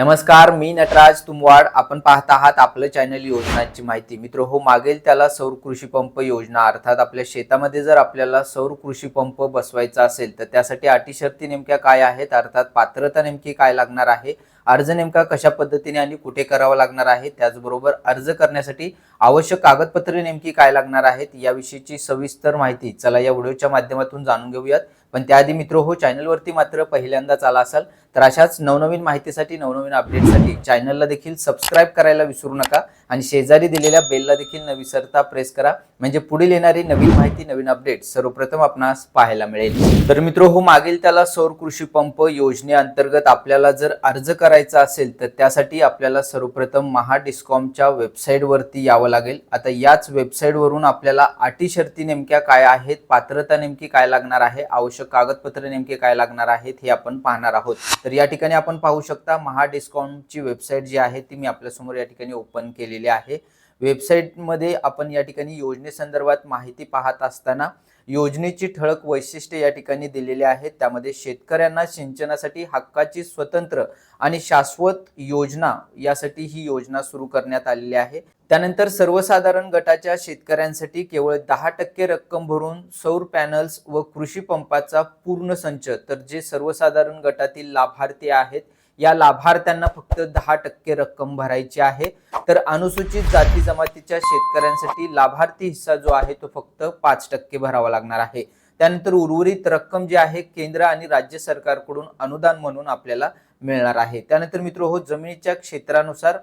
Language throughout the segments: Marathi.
नमस्कार मी नटराज तुमवाड. आपण पाहत आहात आपलं चॅनल योजनांची माहिती. मित्र हो मागेल त्याला सौर कृषी पंप योजना. अर्थात आपल्या शेतामध्ये जर आपल्याला सौर कृषी पंप बसवायचा असेल तर त्यासाठी अटी शर्ती नेमक्या काय आहेत? अर्थात पात्रता नेमकी काय लागणार आहे? अर्ज नेमका कशा पद्धतीने आणि कुठे करावा लागणार आहे? त्याचबरोबर अर्ज करण्यासाठी आवश्यक कागदपत्रे नेमकी काय लागणार आहेत? याविषयीची सविस्तर माहिती चला या व्हिडिओच्या माध्यमातून जाणून घेऊयात. पण त्याआधी मित्र हो चॅनलवरती मात्र पहिल्यांदाच आला असाल तर अशाच नवनवीन माहितीसाठी नवनवीन अपडेटसाठी चॅनलला देखील सबस्क्राईब करायला विसरू नका आणि शेजारी दिलेल्या बेलला देखील न विसरता प्रेस करा. म्हणजे पुढील येणारी नवीन माहिती नवीन अपडेट सर्वप्रथम आपणास पाहायला मिळेल. तर मित्र हो मागील त्याला सौर कृषी पंप योजनेअंतर्गत आपल्याला जर अर्ज करायचा असेल तर त्यासाठी आपल्याला सर्वप्रथम महाडिस्कॉमच्या वेबसाईटवरती यावं लागेल. आता याच वेबसाईटवरून आपल्याला अटी शर्ती नेमक्या काय आहेत पात्रता नेमकी काय लागणार आहे आवश्यक कागदपत्र नेमके काय लागणार आहेत हे आपण पाहणार आहोत. तर या ठिकाणी आपण पाहू शकता महा डिस्काउंटची वेबसाईट जी आहे ती मी आपल्यासमोर या ठिकाणी ओपन केलेली आहे. वेबसाईटमध्ये आपण या ठिकाणी योजनेसंदर्भात माहिती पाहत असताना योजनेची ठळक वैशिष्ट्ये या ठिकाणी दिलेली आहेत. त्यामध्ये शेतकऱ्यांना सिंचनासाठी हक्काची स्वतंत्र आणि शाश्वत योजना यासाठी ही योजना सुरू करण्यात आलेली आहे. त्यानंतर सर्वसाधारण गटाच्या शेतकऱ्यांसाठी केवळ दहा टक्के रक्कम भरून सौर पॅनल्स व कृषी पंपाचा पूर्ण संच तर जे सर्वसाधारण गटातील लाभार्थी आहेत या लाभार्थ्यांना फक्त दहा टक्के रक्कम भरायची आहे. तर अनुसूचित जाती जमातीच्या शेतकऱ्यांसाठी लाभार्थी हिस्सा जो आहे तो फक्त पाच टक्के भरावा लागणार आहे. त्यानंतर उर्वरित रक्कम जी आहे केंद्र आणि राज्य सरकारकडून अनुदान म्हणून आपल्याला मिळणार आहे. त्यानंतर मित्र हो जमिनीच्या क्षेत्रानुसार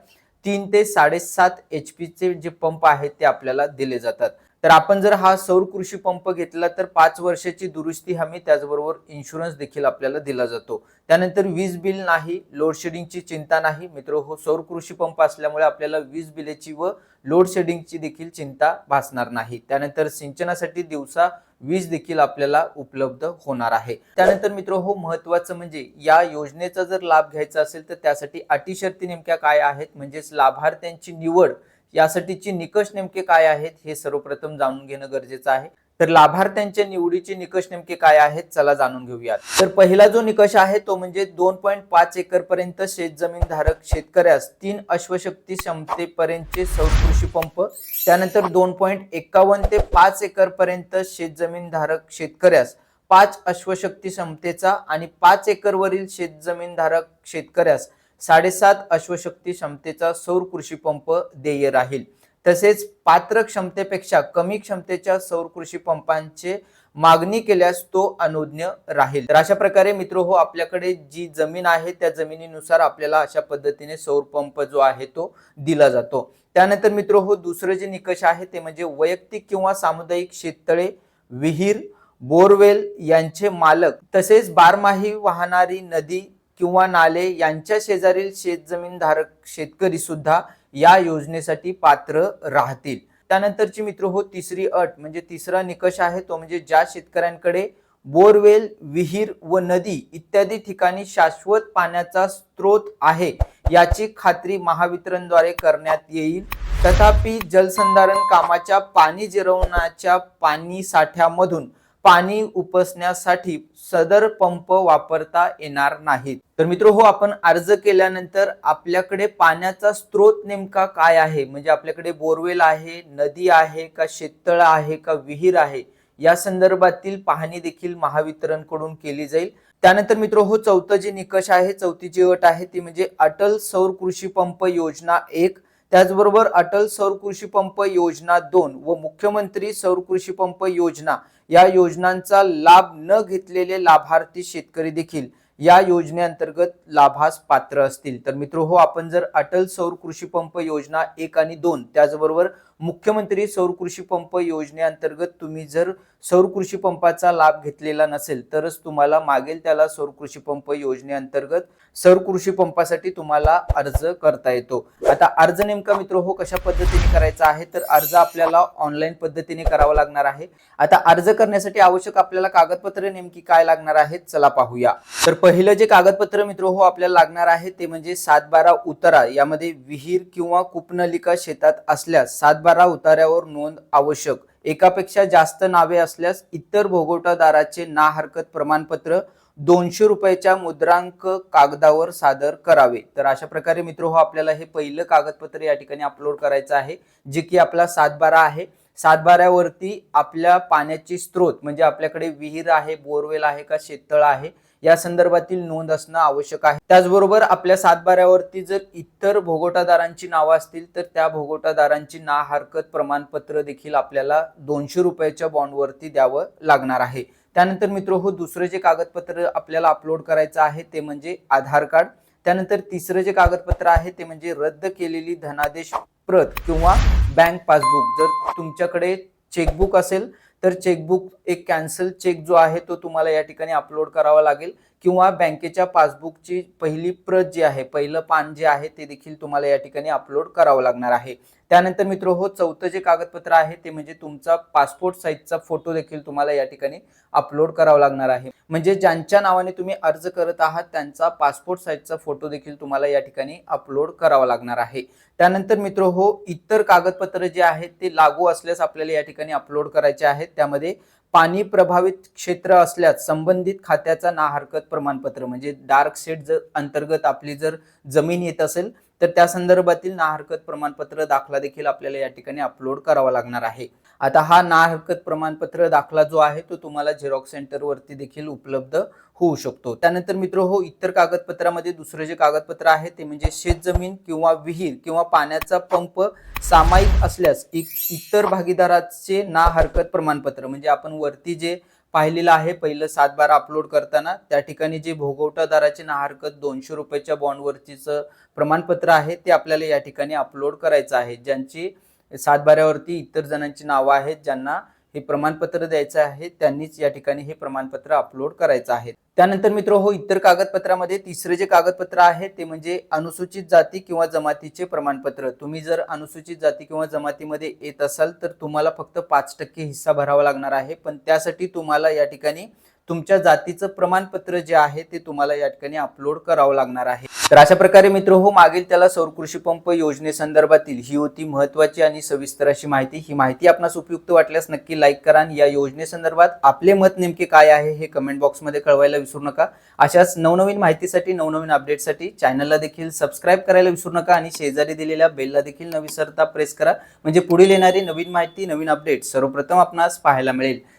तीन ते साडेसात एच पीचे जे पंप आहेत ते आपल्याला दिले जातात. तर आपण जर हा सौर कृषी पंप घेतला तर पाच वर्षाची दुरुस्ती हमी त्याचबरोबर इन्शुरन्स देखील आपल्याला दिला जातो. त्यानंतर वीज बिल नाही लोडशेडिंगची चिंता नाही. मित्र हो सौर कृषी पंप असल्यामुळे आपल्याला वीज बिलेची व लोडशेडिंगची देखील चिंता भासणार नाही. त्यानंतर सिंचनासाठी दिवसा वीज देखील आपल्याला उपलब्ध होणार आहे. त्यानंतर मित्र हो महत्वाचं म्हणजे या योजनेचा जर लाभ घ्यायचा असेल तर त्यासाठी अटी शर्ती नेमक्या काय आहेत? म्हणजेच लाभार्थ्यांची निवड यासाठीचे निकष नेमके काय आहेत हे सर्वप्रथम जाणून घेणं गरजेचं आहे. तर लाभार्थ्यांच्या निवडीचे निकष नेमके काय आहेत चला जाणून घेऊयात. तर पहिला जो निकष आहे तो म्हणजे दोन पॉईंट पाच एकर पर्यंत शेतजमीन धारक शेतकऱ्यास तीन अश्वशक्ती क्षमतेपर्यंतचे सौर कृषी पंप त्यानंतर दोन पॉईंट एकावन्न ते पाच एकर पर्यंत शेतजमीन धारक शेतकऱ्यास पाच अश्वशक्ती क्षमतेचा आणि पाच एकरवरील शेतजमीन धारक शेतकऱ्यास साडेसात अश्वशक्ती क्षमतेचा सौर कृषी पंप देय राहील. तसेच पात्र क्षमतेपेक्षा कमी क्षमतेच्या सौर कृषी पंपांचे मागणी केल्यास तो अनुज्ञ राहील. तर अशा प्रकारे मित्र हो आपल्याकडे जी जमीन आहे त्या जमिनीनुसार आपल्याला अशा पद्धतीने सौर पंप जो आहे तो दिला जातो. त्यानंतर मित्र हो दुसरं जे निकष आहे ते म्हणजे वैयक्तिक किंवा सामुदायिक शेततळे विहीर बोरवेल यांचे मालक तसेच बारमाही वाहणारी नदी किंवा नाले यांच्या शेजारील शेतजमीनधारक शेतकरी सुद्धा या योजनेसाठी पात्र राहतील. त्यानंतरची मित्र हो तिसरी अट म्हणजे तिसरा निकष आहे तो म्हणजे ज्या शेतकऱ्यांकडे बोरवेल विहीर व नदी इत्यादी ठिकाणी शाश्वत पाण्याचा स्रोत आहे याची खात्री महावितरणद्वारे करण्यात येईल. तथापि जलसंधारण कामाच्या पाणी जिरवण्याच्या पाणी साठ्यामधून पाणी उपसण्यासाठी सदर पंप वापरता येणार नाहीत. तर मित्र हो आपण अर्ज केल्यानंतर आपल्याकडे पाण्याचा स्रोत नेमका काय आहे? म्हणजे आपल्याकडे बोरवेल आहे नदी आहे का शेततळ आहे का विहीर आहे? या संदर्भातील पाहणी देखील महावितरणकडून केली जाईल. त्यानंतर मित्र हो चौथं जे निकष आहे चौथी जी अट आहे ती म्हणजे अटल सौर कृषी पंप योजना एक त्याचबरोबर अटल सौर कृषी पंप योजना दोन व मुख्यमंत्री सौर कृषी पंप योजना या योजनांचा लाभ न घेतलेले लाभार्थी शेतकरी देखील या योजनेअंतर्गत लाभास पात्र असतील. तर मित्र हो आपण जर अटल सौर कृषी पंप योजना एक आणि दोन त्याचबरोबर मुख्यमंत्री सौर कृषी पंप योजनेअंतर्गत तुम्ही जर सौर कृषी पंपाचा लाभ घेतलेला नसेल तरच तुम्हाला मागेल त्याला सौर कृषी पंप योजनेअंतर्गत सौर कृषी पंपासाठी तुम्हाला अर्ज करता येतो. आता अर्ज नेमका मित्र हो कशा पद्धतीने करायचा आहे? तर अर्ज आपल्याला ऑनलाईन पद्धतीने करावा लागणार आहे. आता अर्ज करण्यासाठी आवश्यक आपल्याला कागदपत्रे नेमकी काय लागणार आहेत चला पाहूया. तर पहिलं जे कागदपत्र मित्र हो आपल्याला लागणार आहे ते म्हणजे सात बारा उतारा यामध्ये विहीर किंवा कुपनलिका शेतात असल्यास सात बारा उतार्यावर नोंद आवश्यक. एकापेक्षा जास्त नावे असल्यास इतर भोगवटादाराचे ना हरकत प्रमाणपत्र दोनशे रुपयाच्या मुद्रांक कागदावर सादर करावे. तर अशा प्रकारे मित्र हो आपल्याला हे पहिलं कागदपत्र या ठिकाणी अपलोड करायचं आहे जे की आपला सातबारा आहे. सातबाऱ्यावरती आपल्या पाण्याची स्त्रोत म्हणजे आपल्याकडे विहीर आहे बोरवेल आहे का शेततळ आहे या संदर्भातील नोंद असणं आवश्यक आहे. त्याचबरोबर आपल्या सातबाऱ्यावरती जर इतर भोगोटादारांची नावं असतील तर त्या भोगोटादारांची ना हरकत प्रमाणपत्र देखील आपल्याला दोनशे रुपयाच्या बॉन्डवरती द्यावं लागणार आहे. त्यानंतर मित्र हो दुसरं जे कागदपत्र आपल्याला अपलोड करायचं आहे ते म्हणजे आधार कार्ड. त्यानंतर तिसरं जे कागदपत्र आहे ते म्हणजे रद्द केलेली धनादेश प्रत किंवा बँक पासबुक. जर तुमच्याकडे चेकबुक असेल तर चेकबुक एक कॅन्सल चेक जो आहे तो तुम्हाला या ठिकाणी अपलोड करावा लागेल. किंवा बँकेच्या पासबुकची पहिली प्रत जी आहे पहिलं पान जे आहे ते देखील तुम्हाला या ठिकाणी अपलोड करावं लागणार आहे. त्यानंतर मित्र हो चौथं जे कागदपत्र आहे ते म्हणजे तुमचा पासपोर्ट साईजचा फोटो देखील तुम्हाला या ठिकाणी अपलोड करावा लागणार आहे. म्हणजे ज्यांच्या नावाने तुम्ही अर्ज करत आहात त्यांचा पासपोर्ट साईजचा फोटो देखील तुम्हाला या ठिकाणी अपलोड करावा लागणार आहे. त्यानंतर मित्र हो इतर कागदपत्र जे आहेत ते लागू असल्यास आपल्याला या ठिकाणी अपलोड करायचे आहेत. त्यामध्ये पाणी प्रभावित क्षेत्र असल्यास संबंधित खात्याचा ना हरकत प्रमाणपत्र म्हणजे डार्क शेड जर अंतर्गत आपली जर जमीन येत असेल तर त्या संदर्भातील ना हरकत प्रमाणपत्र दाखला देखील आपल्याला या ठिकाणी अपलोड करावा लागणार आहे. आता हा ना हरकत प्रमाणपत्र दाखला जो आहे तो तुम्हाला झेरॉक्स सेंटरवरती देखील उपलब्ध होऊ शकतो. त्यानंतर मित्र हो इतर कागदपत्रामध्ये दुसरं जे कागदपत्र आहे ते म्हणजे शेतजमीन किंवा विहीर किंवा पाण्याचा पंप सामायिक असल्यास इ- इतर भागीदाराचे ना हरकत प्रमाणपत्र म्हणजे आपण वरती जे पाहिलेलं आहे पहिलं सात बारा अपलोड करताना त्या ठिकाणी जे भोगवटादाराचे ना हरकत दोनशे रुपयाच्या बॉन्डवरतीचं प्रमाणपत्र आहे ते आपल्याला या ठिकाणी अपलोड करायचं आहे. ज्यांची सातबाऱ्यावरती इतर जणांची नावं आहेत ज्यांना हे प्रमाणपत्र द्यायचं आहे त्यांनीच या ठिकाणी हे प्रमाणपत्र अपलोड करायचं आहे. त्यानंतर मित्र हो इतर कागदपत्रामध्ये तिसरे जे कागदपत्र आहे ते म्हणजे अनुसूचित जाती किंवा जमातीचे प्रमाणपत्र. तुम्ही जर अनुसूचित जाती किंवा जमातीमध्ये येत असाल तर तुम्हाला फक्त पाच टक्के हिस्सा भरावा लागणार आहे. पण त्यासाठी तुम्हाला या ठिकाणी तुमच्या जातीचं प्रमाणपत्र जे आहे ते तुम्हाला या ठिकाणी अपलोड करावं लागणार आहे. तर अशा प्रकारे मित्र हो मागील त्याला सौर कृषी पंप योजनेसंदर्भातील ही होती महत्वाची आणि सविस्तर अशी माहिती. ही माहिती आपणास उपयुक्त वाटल्यास नक्की लाईक करा आणि या योजनेसंदर्भात आपले मत नेमके काय आहे हे कमेंट बॉक्समध्ये कळवायला विसरू नका. अशाच नवनवीन माहितीसाठी नवनवीन अपडेटसाठी चॅनलला देखील सबस्क्राईब करायला विसरू नका आणि शेजारी दिलेल्या बेलला देखील न विसरता प्रेस करा. म्हणजे पुढील येणारी नवीन माहिती नवीन अपडेट सर्वप्रथम आपणास पाहायला मिळेल.